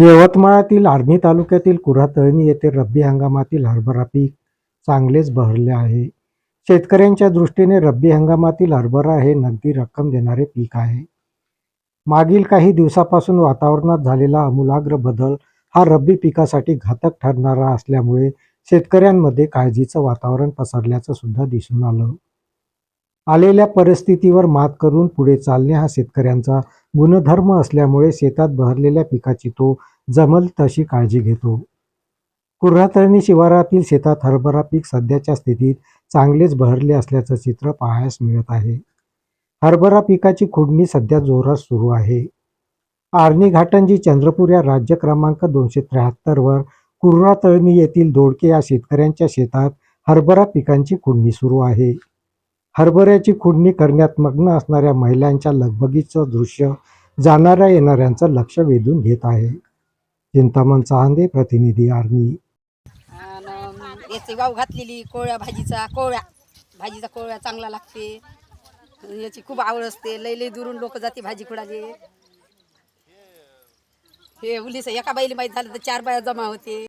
यवतमाळातील आर्णी तालुक्यातील कुऱ्हातळणी येथे रब्बी हंगामातील हरभरा पीक चांगलेच बहरले आहे. शेतकऱ्यांच्या दृष्टीने रब्बी हंगामातील हरभरा हे नगदी रक्कम देणारे पीक आहे. मागील काही दिवसापासून वातावरणात झालेला आमूलाग्र बदल हा रब्बी पिकासाठी घातक ठरणारा असल्यामुळे शेतकऱ्यांमध्ये काळजीचं वातावरण पसरल्याचं सुद्धा दिसून आलं. आलेल्या परिस्थितीवर मात करून पुढे चालणे हा शेतकऱ्यांचा गुणधर्म असल्यामुळे शेतात बहरलेल्या पिकाची तो जमल तशी काळजी घेतो. कुऱ्हातळणी शिवारातील शेतात हरभरा पीक सध्याच्या स्थितीत चांगलेच बहरले असल्याचं चित्र पाहायस मिळत आहे. हरभरा पिकाची खुडणी सध्या जोरात सुरू आहे. आर्णी घाटंजी चंद्रपूर या राज्य क्रमांक दोनशे त्र्याहत्तरवर कुर्रातळणी येथील दोडके या शेतकऱ्यांच्या शेतात हरभरा पिकांची खुडणी सुरू आहे. हरभऱ्याची खुडणी करण्यात मग्न असणाऱ्या महिलांच्या लगबगीचं दृश्य जाणाऱ्या येणाऱ्यांचं लक्ष वेधून घेत आहे. चिंतामण चहांदे प्रतिनिधी आर्मी. आणि वाव घातलेली कोळ्या भाजीचा कोळ्या भाजीचा कोळ्या चांगला लागते. याची खूप आवड असते. लई लई दुरून लोक जाते भाजी खुडाले. हे उलीस एका बाईला माहीत झालं तर चार बाया जमा होते.